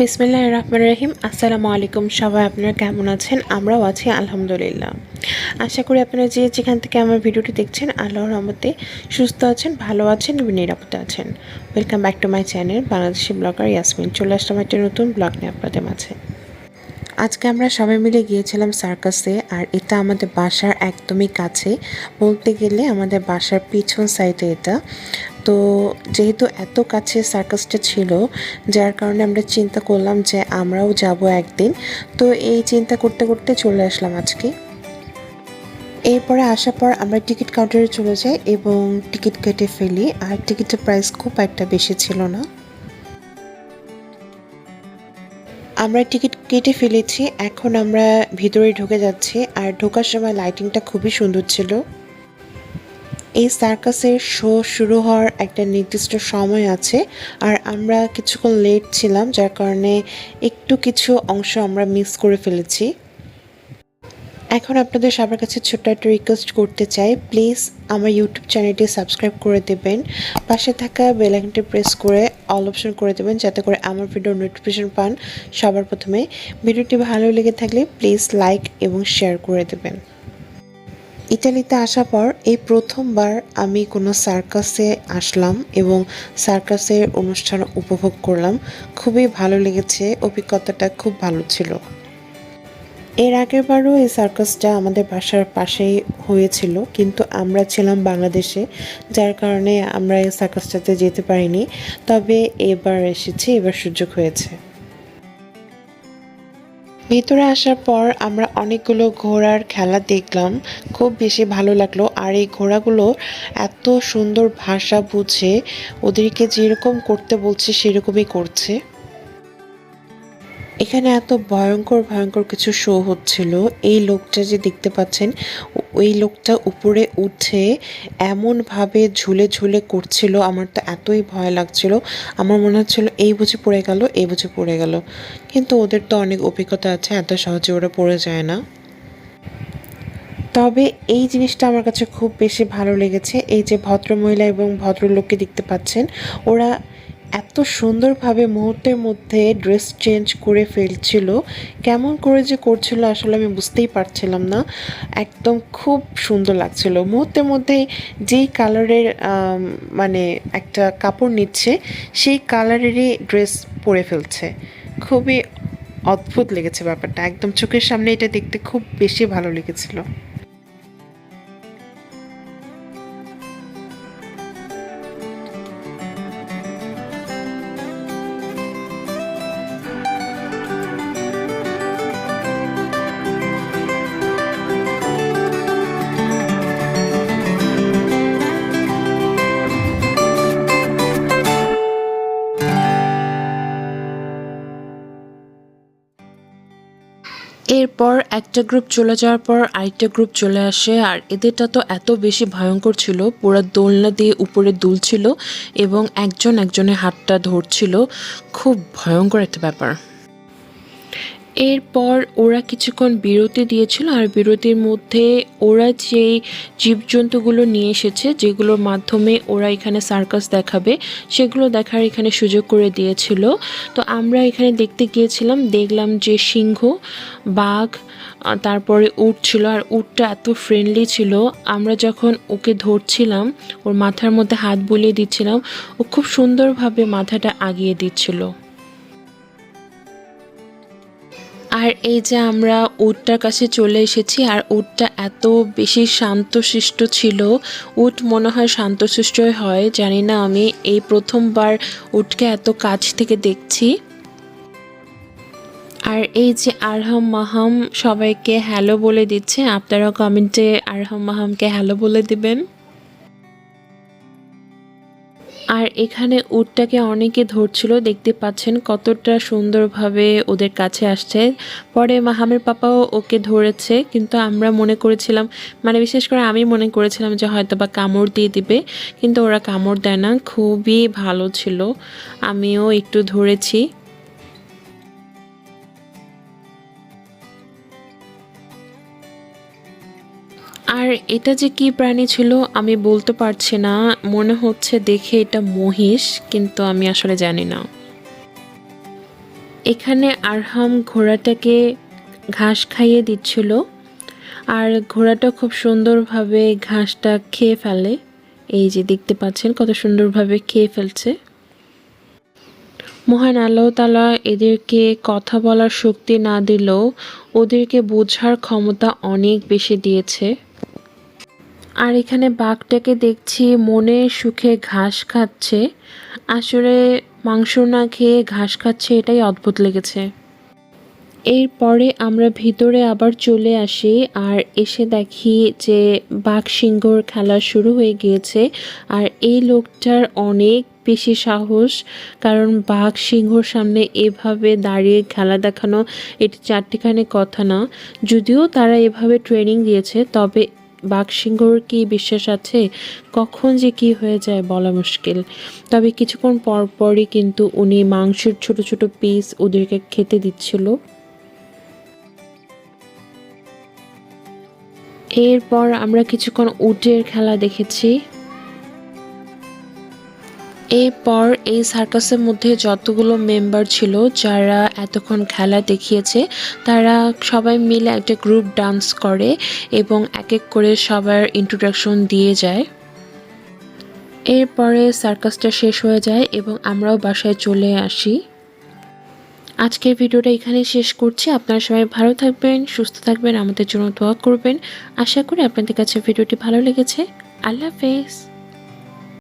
বিসমিল্লাহ রহমান রহিম। আসসালামু আলাইকুম সবাই, আপনারা কেমন আছেন? আমরাও আছি, আলহামদুলিল্লাহ। আশা করি আপনারা যে যেখান থেকে আমার ভিডিওটি দেখছেন, আল্লাহর রহমতে সুস্থ আছেন, ভালো আছেন এবং নিরাপদে আছেন। Welcome back to my channel Bangladeshi blogger Yasmin. চলে আসলাম একটা নতুন ব্লগ নিয়ে আপনাদের মাঝে। আজকে আমরা সবাই মিলে গিয়েছিলাম সার্কাসে, আর এটা আমাদের বাসার একদমই কাছে। বলতে গেলে আমাদের বাসার পিছন সাইডে এটা। তো যেহেতু এত কাছে সার্কাসটা ছিল, যার কারণে আমরা চিন্তা করলাম যে আমরাও যাব একদিন। তো এই চিন্তা করতে করতে চলে আসলাম আজকে। এরপরে আসার পর আমরা টিকিট কাউন্টারে চলে যাই এবং টিকিট কেটে ফেলি। আর টিকিটের প্রাইস খুব একটা বেশি ছিল না। আমরা টিকিট কেটে ফেলেছি। এখন আমরা ভিতরে ঢুকে যাচ্ছি। আর ঢোকার সময় লাইটিংটা খুবই সুন্দর ছিল। এই সার্কাসের শো শুরু হওয়ার একটা নির্দিষ্ট সময় আছে। আর আমরা কিছুক্ষণ লেট ছিলাম, যার কারণে একটু কিছু অংশ আমরা মিস করে ফেলেছি। এখন আপনাদের সবার কাছে ছোট্ট একটা রিকোয়েস্ট করতে চাই। প্লিজ আমার ইউটিউব চ্যানেলটি সাবস্ক্রাইব করে দেবেন। পাশে থাকা বেল আইকনটি প্রেস করে অল অপশন করে দেবেন, যাতে করে আমার ভিডিওর নোটিফিকেশন পান সবার প্রথমে। ভিডিওটি ভালো লেগে থাকলে প্লিজ লাইক এবং শেয়ার করে দেবেন। ইতালিতে আসার পর এই প্রথমবার আমি কোনো সার্কাসে আসলাম এবং সার্কাসের অনুষ্ঠান উপভোগ করলাম। খুবই ভালো লেগেছে, অভিজ্ঞতাটা খুব ভালো ছিল। এর আগের বারও এই সার্কাসটা আমাদের বাসার পাশেই হয়েছিল, কিন্তু আমরা ছিলাম বাংলাদেশে, যার কারণে আমরা এই সার্কাসটাতে যেতে পারিনি। তবে এবার এসেছি, এবার সুযোগ হয়েছে। ভেতরে আসার পর আমরা অনেকগুলো ঘোড়ার খেলা দেখলাম। খুব বেশি ভালো লাগল। আর এই ঘোড়াগুলো এত সুন্দর ভাষা বুঝে, ওদেরকে যেরকম করতে বলছে, সেরকমই করছে। এখানে এত ভয়ঙ্কর ভয়ঙ্কর কিছু শো হচ্ছিল। এই লোকটা যে দেখতে পাচ্ছেন, ওই লোকটা উপরে উঠে এমনভাবে ঝুলে ঝুলে করছিল। আমার তো এতই ভয় লাগছিল। আমার মনে হচ্ছিল, এই বুঝে পড়ে গেল, এই বুঝে পড়ে গেল। কিন্তু ওদের তো অনেক অভিজ্ঞতা আছে, এত সহজে ওরা পড়ে যায় না। তবে এই জিনিসটা আমার কাছে খুব বেশি ভালো লেগেছে। এই যে ভদ্রমহিলা এবং ভদ্রলোককে দেখতে পাচ্ছেন, ওরা এত সুন্দরভাবে মুহূর্তের মধ্যে ড্রেস চেঞ্জ করে ফেলছিল। কেমন করে যে করছিল আসলে আমি বুঝতেই পারছিলাম না। একদম খুব সুন্দর লাগছিল। মুহূর্তের মধ্যে যেই কালারের মানে একটা কাপড় নিচ্ছে, সেই কালারেরই ড্রেস পরে ফেলছে। খুবই অদ্ভুত লেগেছে ব্যাপারটা। একদম চোখের সামনে এটা দেখতে খুব বেশি ভালো লেগেছিল। এরপর একটা গ্রুপ চলে যাওয়ার পর আরেকটা গ্রুপ চলে আসে। আর এদেরটা তো এত বেশি ভয়ঙ্কর ছিল, পুরো দোলনা দিয়ে উপরে দুলছিল এবং একজন একজনের হাতটা ধরছিল। খুব ভয়ঙ্কর একটা ব্যাপার। এরপর ওরা কিছুক্ষণ বিরতি দিয়েছিল আর বিরতির মধ্যে ওরা যেই জীবজন্তুগুলো নিয়ে এসেছে, যেগুলোর মাধ্যমে ওরা এখানে সার্কাস দেখাবে, সেগুলো দেখার এখানে সুযোগ করে দিয়েছিল। তো আমরা এখানে দেখতে গিয়েছিলাম, দেখলাম যে সিংহ, বাঘ তারপরে উট ছিল আর উটটা এত ফ্রেন্ডলি ছিল। আমরা যখন ওকে ধরছিলাম, ওর মাথার মধ্যে হাত বুলিয়ে দিচ্ছিলাম, ও খুব সুন্দরভাবে মাথাটা আগিয়ে দিচ্ছিল। আর এই যে আমরা উটটার কাছে চলে এসেছি, আর উটটা এত বেশি শান্তশিষ্ট ছিল। উট মনে হয় শান্তশিষ্টই হয়, জানি না, আমি এই প্রথমবার উটকে এত কাছ থেকে দেখছি। আর এই যে আরহাম মাহাম সবাইকে হ্যালো বলে দিচ্ছে, আপনারাও কমেন্টে আরহাম মাহামকে হ্যালো বলে দিবেন। আর এখানে উটটাকে অনেকে ধরছিল, দেখতে পাচ্ছেন কতটা সুন্দরভাবে ওদের কাছে আসছে। পরে মাহামের পাপাও ওকে ধরেছে, কিন্তু আমরা মনে করেছিলাম মানে বিশেষ করে আমি মনে করেছিলাম যে হয়তো বা কামড় দিয়ে দিবে, কিন্তু ওরা কামড় দেয় না, খুবই ভালো ছিল। আমিও একটু ধরেছি। আর এটা যে কি প্রাণী ছিল আমি বলতে পারছি না। মনে হচ্ছে দেখে এটা মহিষ, কিন্তু আমি আসলে জানি না। এখানে আরহাম ঘোড়াটাকে ঘাস খাইয়ে দিচ্ছিল। আর ঘোড়াটা খুব সুন্দরভাবে ঘাসটা খেয়ে ফেলে। এই যে দেখতে পাচ্ছেন কত সুন্দরভাবে খেয়ে ফেলছে। মহান আল্লাহ তালা এদেরকে কথা বলার শক্তি না দিলেও ওদেরকে বোঝার ক্ষমতা অনেক বেশি দিয়েছে। আর এখানে বাঘটাকে দেখছি মনে সুখে ঘাস খাচ্ছে। আসলে মাংস না খেয়ে ঘাস খাচ্ছে এটাই অদ্ভুত লেগেছে। এরপরে আমরা ভিতরে আবার চলে আসি আর এসে দেখি যে বাঘ সিংহর খেলা শুরু হয়ে গিয়েছে আর এই লোকটার অনেক বেশি সাহস কারণ বাঘ সিংহর সামনে এভাবে দাঁড়িয়ে খেলা দেখানো, এটি চারটিখানি কথা না। যদিও তারা এভাবে ট্রেনিং দিয়েছে, তবে বাঘ সিংহর কি বিশ্বাস আছে? কখন যে কি হয়ে যায় বলা মুশকিল। তবে কিছুক্ষণ পরপরই কিন্তু উনি মাংসের ছোট ছোট পিস ওদেরকে খেতে দিচ্ছিল। এরপর আমরা কিছুক্ষণ উটের খেলা দেখেছি। এরপর এই সার্কাসের মধ্যে যতগুলো মেম্বার ছিল, যারা এতক্ষণ খেলা দেখিয়েছে, তারা সবাই মিলে একটা গ্রুপ ডান্স করে এবং এক এক করে সবার ইন্ট্রোডাকশন দিয়ে যায়। এরপরে সার্কাসটা শেষ হয়ে যায় এবং আমরাও বাসায় চলে আসি। আজকের ভিডিওটা এখানে শেষ করছি। আপনারা সবাই ভালো থাকবেন, সুস্থ থাকবেন, আমাদের জন্য দোয়া করবেন। আশা করি আপনাদের কাছে ভিডিওটি ভালো লেগেছে। আল্লাহ হাফেজ।